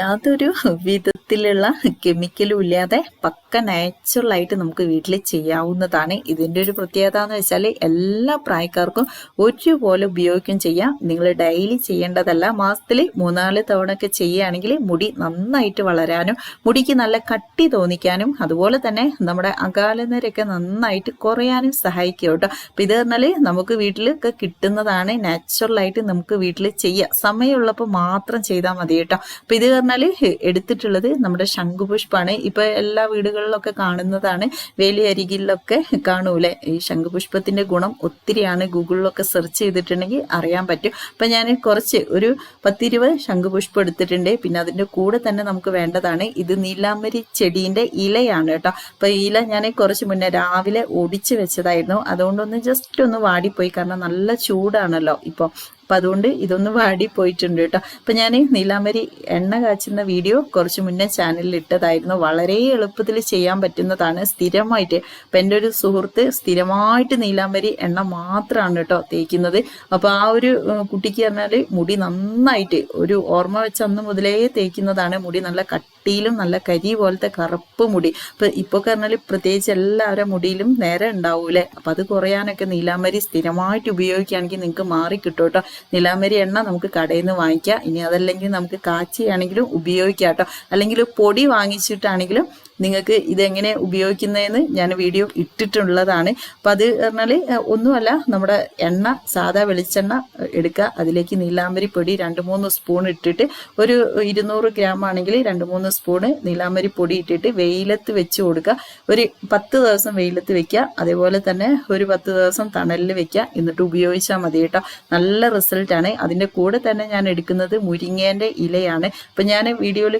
യാതൊരു വിധത്തിലുള്ള കെമിക്കലും ഇല്ലാതെ പക്ക നാച്ചുറൽ ആയിട്ട് നമുക്ക് വീട്ടിൽ ചെയ്യാവുന്നതാണ്. ഇതിന്റെ ഒരു പ്രത്യേകത എന്ന് വെച്ചാൽ എല്ലാ പ്രായക്കാർക്കും ഒരുപോലെ ഉപയോഗിക്കും ചെയ്യാം. നിങ്ങൾ ഡെയിലി ചെയ്യേണ്ടതല്ല. മാസത്തിൽ മൂന്നാൽ തവണ ഒക്കെ ചെയ്യുകയാണെങ്കിൽ മുടി നന്നായിട്ട് വളരാനും മുടിക്ക് നല്ല കട്ടി തോന്നിക്കാനും അതുപോലെ തന്നെ നമ്മുടെ അകാലനരൊക്കെ നന്നായിട്ട് കുറയാനും സഹായിക്കും കേട്ടോ. അപ്പം ഇത് പറഞ്ഞാൽ നമുക്ക് വീട്ടിലൊക്കെ കിട്ടുന്നതാണ് നാച്ചുറൽ ആയിട്ട് നമുക്ക് വീട്ടിൽ ചെയ്യാം. സമയമുള്ളപ്പോൾ മാത്രം ചെയ്താൽ മതി കേട്ടോ. അപ്പം ഇത് പറഞ്ഞാൽ എടുത്തിട്ടുള്ളത് നമ്മുടെ ശംഖുപുഷ്പാണ്. ഇപ്പൊ എല്ലാ വീടുകളിലൊക്കെ കാണുന്നതാണ്. വേലി അരികിലൊക്കെ കാണൂലേ? ഈ ശംഖുപുഷ്പത്തിന്റെ ഗുണം ഒത്തിരിയാണ്. ഗൂഗിളിലൊക്കെ സെർച്ച് ചെയ്തിട്ടുണ്ടെങ്കിൽ അറിയാൻ പറ്റും. അപ്പൊ ഞാൻ കുറച്ച് ഒരു പത്തിരുപത് ശംഖുപുഷ്പം എടുത്തിട്ടുണ്ട്. പിന്നെ അതിന്റെ കൂടെ തന്നെ നമുക്ക് വേണ്ടതാണ്. ഇത് നീലാമ്പരി ചെടീന്റെ ഇലയാണ് കേട്ടോ. അപ്പൊ ഇല ഞാൻ കുറച്ച് മുന്നേ രാവിലെ ഒടിച്ചു വെച്ചതായിരുന്നു. അതുകൊണ്ടൊന്ന് ജസ്റ്റ് ഒന്ന് വാടിപ്പോയി. കാരണം നല്ല ചൂടാണല്ലോ ഇപ്പൊ. അപ്പം അതുകൊണ്ട് ഇതൊന്ന് വാടി പോയിട്ടുണ്ട് കേട്ടോ. അപ്പം ഞാൻ നീലാമരി എണ്ണ കാച്ചുന്ന വീഡിയോ കുറച്ച് മുന്നേ ചാനലിൽ ഇട്ടതായിരുന്നു. വളരെ എളുപ്പത്തിൽ ചെയ്യാൻ പറ്റുന്നതാണ്. സ്ഥിരമായിട്ട് അപ്പം എന്റെ ഒരു സുഹൃത്ത് സ്ഥിരമായിട്ട് നീലാമരി എണ്ണ മാത്രമാണ് കേട്ടോ തേക്കുന്നത്. അപ്പോൾ ആ ഒരു കുട്ടിക്ക് പറഞ്ഞാൽ മുടി നന്നായിട്ട് ഒരു ഓർമ്മ വെച്ച് അന്ന് മുതലേ തേക്കുന്നതാണ്. മുടി നല്ല കട്ടിയിലും നല്ല കരി പോലത്തെ കറുപ്പ് മുടി. ഇപ്പൊ ഇപ്പൊ പറഞ്ഞാൽ പ്രത്യേകിച്ച് എല്ലാവരുടെ മുടിയിലും നേരെ ഉണ്ടാവൂലേ അപ്പൊ അത് കുറയാനൊക്കെ നീലാമരി സ്ഥിരമായിട്ട് ഉപയോഗിക്കുകയാണെങ്കിൽ നിങ്ങൾക്ക് മാറി കിട്ടും കേട്ടോ. നീലാമരി എണ്ണ നമുക്ക് കടയിൽ നിന്ന് വാങ്ങിക്കാം. ഇനി അതല്ലെങ്കിൽ നമുക്ക് കാച്ചിയാണെങ്കിലും ഉപയോഗിക്കാം കേട്ടോ. അല്ലെങ്കിൽ പൊടി വാങ്ങിച്ചിട്ടാണെങ്കിലും നിങ്ങൾക്ക് ഇതെങ്ങനെ ഉപയോഗിക്കുന്നതെന്ന് ഞാൻ വീഡിയോ ഇട്ടിട്ടുള്ളതാണ്. അപ്പോൾ അത് പറഞ്ഞാൽ ഒന്നുമല്ല നമ്മുടെ എണ്ണ സാധാ വെളിച്ചെണ്ണ എടുക്കുക. അതിലേക്ക് നീലാമ്പരി പൊടി രണ്ട് മൂന്ന് സ്പൂൺ ഇട്ടിട്ട് ഒരു ഇരുന്നൂറ് ഗ്രാം ആണെങ്കിൽ രണ്ട് മൂന്ന് സ്പൂണ് നീലാമ്പരി പൊടി ഇട്ടിട്ട് വെയിലത്ത് വെച്ച് കൊടുക്കുക. ഒരു പത്ത് ദിവസം വെയിലത്ത് വെക്കുക. അതേപോലെ തന്നെ ഒരു പത്ത് ദിവസം തണലിൽ വെക്കുക. എന്നിട്ട് ഉപയോഗിച്ചാൽ മതി കേട്ടോ. നല്ല റിസൾട്ടാണ് അതിന്റെ കൂടെ തന്നെ ഞാൻ എടുക്കുന്നത് മുരിങ്ങേന്റെ ഇലയാണ്. അപ്പം ഞാൻ വീഡിയോയിൽ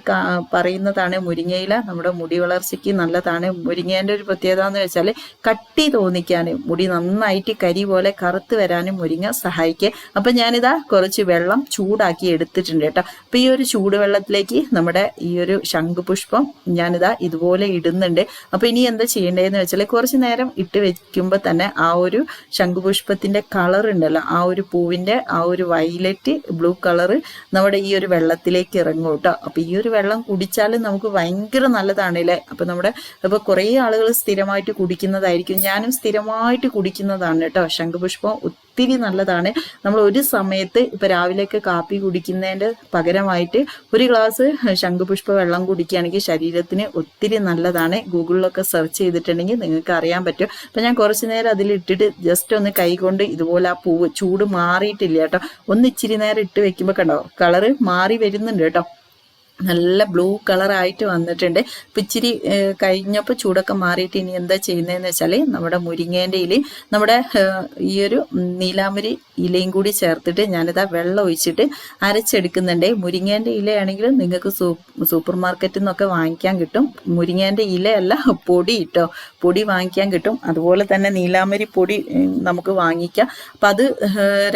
പറയുന്നതാണ് മുരിങ്ങയില നമ്മുടെ മുടി വളർച്ചയ്ക്ക് നല്ലതാണ്. മുരിങ്ങേന്റെ ഒരു പ്രത്യേകത എന്ന് വെച്ചാൽ കട്ടി തോന്നിക്കാനും മുടി നന്നായിട്ട് കരി പോലെ കറുത്ത് വരാനും മുരിങ്ങ സഹായിക്കുക അപ്പം ഞാനിതാ കുറച്ച് വെള്ളം ചൂടാക്കി എടുത്തിട്ടുണ്ട് കേട്ടോ. അപ്പം ഈ ഒരു ചൂടുവെള്ളത്തിലേക്ക് നമ്മുടെ ഈ ഒരു ശംഖുപുഷ്പം ഞാനിതാ ഇതുപോലെ ഇടുന്നുണ്ട്. അപ്പം ഇനി എന്താ ചെയ്യേണ്ടതെന്ന് വെച്ചാൽ കുറച്ച് നേരം ഇട്ട് വെക്കുമ്പോൾ തന്നെ ആ ഒരു ശംഖുപുഷ്പത്തിന്റെ കളർ ഉണ്ടല്ലോ ആ ഒരു പൂവിന്റെ ആ ഒരു വയലറ്റ് ബ്ലൂ കളർ നമ്മുടെ ഈ ഒരു വെള്ളത്തിലേക്ക് ഇറങ്ങും കേട്ടോ. അപ്പം ഈ ഒരു വെള്ളം കുടിച്ചാൽ നമുക്ക് ഭയങ്കര നല്ലതാണ് അല്ലേ അപ്പൊ നമ്മുടെ അപ്പൊ കുറേ ആളുകൾ സ്ഥിരമായിട്ട് കുടിക്കുന്നതായിരിക്കും. ഞാനും സ്ഥിരമായിട്ട് കുടിക്കുന്നതാണ് കേട്ടോ. ശംഖുപുഷ്പം ഒത്തിരി നല്ലതാണ്. നമ്മൾ ഒരു സമയത്ത് ഇപ്പൊ രാവിലെയൊക്കെ കാപ്പി കുടിക്കുന്നതിന്റെ പകരമായിട്ട് ഒരു ഗ്ലാസ് ശംഖുപുഷ്പ വെള്ളം കുടിക്കുകയാണെങ്കിൽ ശരീരത്തിന് ഒത്തിരി നല്ലതാണ്. ഗൂഗിളിലൊക്കെ സെർച്ച് ചെയ്തിട്ടുണ്ടെങ്കിൽ നിങ്ങൾക്ക് അറിയാൻ പറ്റും. അപ്പൊ ഞാൻ കുറച്ച് നേരം അതിലിട്ടിട്ട് ജസ്റ്റ് ഒന്ന് കൈകൊണ്ട് ഇതുപോലെ ആ പൂവ് ചൂട് മാറിയിട്ടില്ല കേട്ടോ. ഒന്ന് ഇച്ചിരി നേരം ഇട്ട് വെക്കുമ്പോൾ കണ്ടോ കളറ് മാറി വരുന്നുണ്ട് കേട്ടോ. നല്ല ബ്ലൂ കളറായിട്ട് വന്നിട്ടുണ്ട്. അപ്പം ഇച്ചിരി കഴിഞ്ഞപ്പോൾ ചൂടൊക്കെ മാറിയിട്ട് ഇനി എന്താ ചെയ്യുന്നതെന്ന് വെച്ചാൽ നമ്മുടെ മുരിങ്ങേന്റെ ഇല നമ്മുടെ ഈ ഒരു നീലാമുരി ഇലയും കൂടി ചേർത്തിട്ട് ഞാനിതാ വെള്ളം ഒഴിച്ചിട്ട് അരച്ചെടുക്കുന്നുണ്ട്. മുരിങ്ങേന്റെ ഇലയാണെങ്കിൽ നിങ്ങൾക്ക് സൂപ്പർ മാർക്കറ്റിൽ നിന്നൊക്കെ വാങ്ങിക്കാൻ കിട്ടും. മുരിങ്ങേന്റെ ഇലയല്ല പൊടി ഇട്ടോ പൊടി വാങ്ങിക്കാൻ കിട്ടും. അതുപോലെ തന്നെ നീലാമരി പൊടി നമുക്ക് വാങ്ങിക്കാം. അപ്പം അത്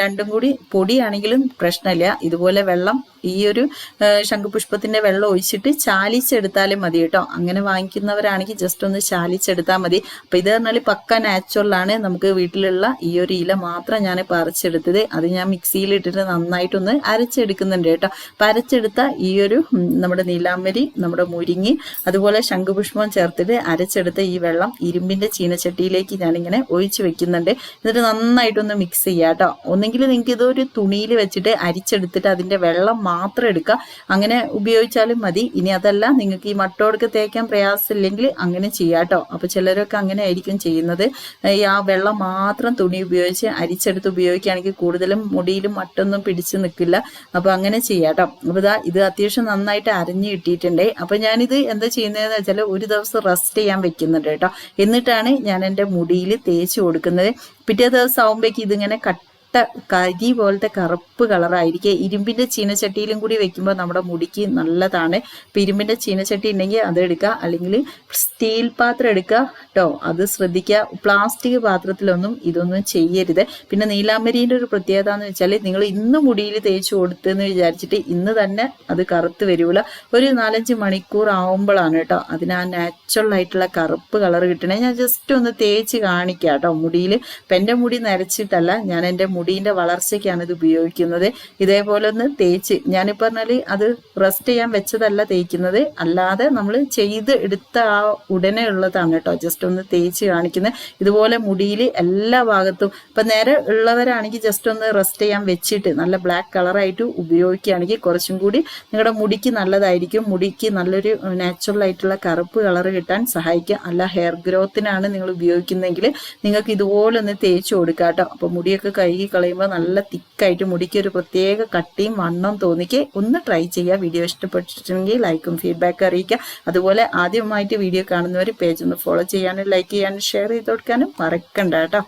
രണ്ടും കൂടി പൊടിയാണെങ്കിലും പ്രശ്നമില്ല. ഇതുപോലെ വെള്ളം ഈ ഒരു ശംഖുപുഷ്പത്തിന്റെ വെള്ളം ഒഴിച്ചിട്ട് ചാലിച്ചെടുത്താലും മതി കേട്ടോ. അങ്ങനെ വാങ്ങിക്കുന്നവരാണെങ്കിൽ ജസ്റ്റ് ഒന്ന് ചാലിച്ചെടുത്താൽ മതി. അപ്പൊ ഇത് പറഞ്ഞാൽ പക്ക നാച്ചുറലാണ് നമുക്ക് വീട്ടിലുള്ള ഈ ഒരു ഇല മാത്രം ഞാൻ പറിച്ചെടുത്തത്. അത് ഞാൻ മിക്സിയിൽ ഇട്ടിട്ട് നന്നായിട്ടൊന്ന് അരച്ചെടുക്കുന്നുണ്ട് കേട്ടോ. അപ്പൊ അരച്ചെടുത്ത ഈ ഒരു നമ്മുടെ നീലാമ്പരി നമ്മുടെ മുരിങ്ങി അതുപോലെ ശംഖുപുഷ്പം ചേർത്തിട്ട് അരച്ചെടുത്ത ഈ വെള്ളം ഇരുമ്പിന്റെ ചീനച്ചട്ടിയിലേക്ക് ഞാനിങ്ങനെ ഒഴിച്ചു വെക്കുന്നുണ്ട്. എന്നിട്ട് നന്നായിട്ടൊന്ന് മിക്സ് ചെയ്യാം കേട്ടോ. ഒന്നെങ്കിൽ നിങ്ങൾക്ക് ഇതൊരു തുണിയിൽ വെച്ചിട്ട് അരിച്ചെടുത്തിട്ട് അതിന്റെ വെള്ളം മാത്രം എടുക്കുക അങ്ങനെ ഉപയോഗിച്ചാലും മതി. ഇനി അതല്ല നിങ്ങൾക്ക് ഈ മട്ടോടൊക്കെ തേക്കാൻ പ്രയാസമില്ലെങ്കിൽ അങ്ങനെ ചെയ്യാം കേട്ടോ അപ്പൊ ചിലരൊക്കെ അങ്ങനെ ആയിരിക്കും ചെയ്യുന്നത്. ഈ ആ വെള്ളം മാത്രം തുണി ഉപയോഗിച്ച് അരിച്ചെടുത്ത് ഉപയോഗിക്കുകയാണെങ്കിൽ കൂടുതലും മുടിയിലും മട്ടൊന്നും പിടിച്ചു നിൽക്കില്ല. അപ്പൊ അങ്ങനെ ചെയ്യാം കേട്ടോ അപ്പൊ ഇതാ ഇത് അത്യാവശ്യം നന്നായിട്ട് അരിഞ്ഞു കിട്ടിയിട്ടുണ്ട്. അപ്പൊ ഞാനിത് എന്താ ചെയ്യുന്നതെന്ന് വെച്ചാൽ ഒരു ദിവസം റെസ്റ്റ് ചെയ്യാൻ വെക്കുന്നുണ്ട് കേട്ടോ എന്നിട്ടാണ് ഞാൻ എന്റെ മുടിയിൽ തേച്ച് കൊടുക്കുന്നത്. പിറ്റേ ദിവസം ആകുമ്പോഴേക്കും ഇതിങ്ങനെ കട്ട് കരി പോലത്തെ കറുപ്പ് കളറായിരിക്കും. ഇരുമ്പിന്റെ ചീനച്ചട്ടിയിലും കൂടി വെക്കുമ്പോൾ നമ്മുടെ മുടിക്ക് നല്ലതാണ്. ഇപ്പം ഇരുമ്പിന്റെ ചീനച്ചട്ടി ഉണ്ടെങ്കിൽ അത് എടുക്കുക അല്ലെങ്കിൽ സ്റ്റീൽ പാത്രം എടുക്കുക കേട്ടോ അത് ശ്രദ്ധിക്കുക പ്ലാസ്റ്റിക് പാത്രത്തിലൊന്നും ഇതൊന്നും ചെയ്യരുത്. പിന്നെ നീലാമ്പരീന്റെ ഒരു പ്രത്യേകത എന്ന് വെച്ചാൽ നിങ്ങൾ ഇന്ന് മുടിയിൽ തേച്ച് കൊടുത്തെന്ന് വിചാരിച്ചിട്ട് ഇന്ന് തന്നെ അത് കറുത്ത് വരൂല. ഒരു നാലഞ്ച് മണിക്കൂർ ആവുമ്പോഴാണ് കേട്ടോ അതിന് ആ നാച്ചുറൽ ആയിട്ടുള്ള കറുപ്പ് കളർ കിട്ടണേ. ഞാൻ ജസ്റ്റ് ഒന്ന് തേച്ച് കാണിക്കാം കേട്ടോ മുടിയിൽ ഇപ്പം എന്റെ മുടി നരച്ചിട്ടല്ല. ഞാൻ എന്റെ മുടി മുടീന്റെ വളർച്ചയ്ക്കാണ് ഇത് ഉപയോഗിക്കുന്നത്. ഇതേപോലെ ഒന്ന് തേച്ച് ഞാനിപ്പോൾ പറഞ്ഞാൽ അത് റെസ്റ്റ് ചെയ്യാൻ വെച്ചതല്ല തേക്കുന്നത്. അല്ലാതെ നമ്മൾ ചെയ്ത് എടുത്ത ആ ഉടനെ ഉള്ളതാണ് കേട്ടോ. ജസ്റ്റ് ഒന്ന് തേച്ച് കാണിക്കുന്നത് ഇതുപോലെ മുടിയിൽ എല്ലാ ഭാഗത്തും ഇപ്പം നേരെ ഉള്ളവരാണെങ്കിൽ ജസ്റ്റ് ഒന്ന് റെസ്റ്റ് ചെയ്യാൻ വെച്ചിട്ട് നല്ല ബ്ലാക്ക് കളറായിട്ട് ഉപയോഗിക്കുകയാണെങ്കിൽ കുറച്ചും കൂടി നിങ്ങളുടെ മുടിക്ക് നല്ലതായിരിക്കും. മുടിക്ക് നല്ലൊരു നാച്ചുറൽ ആയിട്ടുള്ള കറുപ്പ് കളർ കിട്ടാൻ സഹായിക്കും. അല്ല ഹെയർ ഗ്രോത്തിനാണ് നിങ്ങൾ ഉപയോഗിക്കുന്നതെങ്കിൽ നിങ്ങൾക്ക് ഇതുപോലെ ഒന്ന് തേച്ച് കൊടുക്കാം കേട്ടോ അപ്പോൾ മുടിയൊക്കെ കഴുകി കളയുമ്പോൾ നല്ല തിക്കായിട്ട് മുടിക്ക് ഒരു പ്രത്യേക കട്ടിയും വണ്ണം തോന്നിക്ക്. ഒന്ന് ട്രൈ ചെയ്യുക. വീഡിയോ ഇഷ്ടപ്പെട്ടിട്ടുണ്ടെങ്കിൽ ലൈക്കും ഫീഡ്ബാക്ക് അറിയിക്കുക. അതുപോലെ ആദ്യമായിട്ട് വീഡിയോ കാണുന്നവർ പേജ് ഒന്ന് ഫോളോ ചെയ്യാനും ലൈക്ക് ചെയ്യാനും ഷെയർ ചെയ്ത് കൊടുക്കാനും മറക്കണ്ട കേട്ടോ.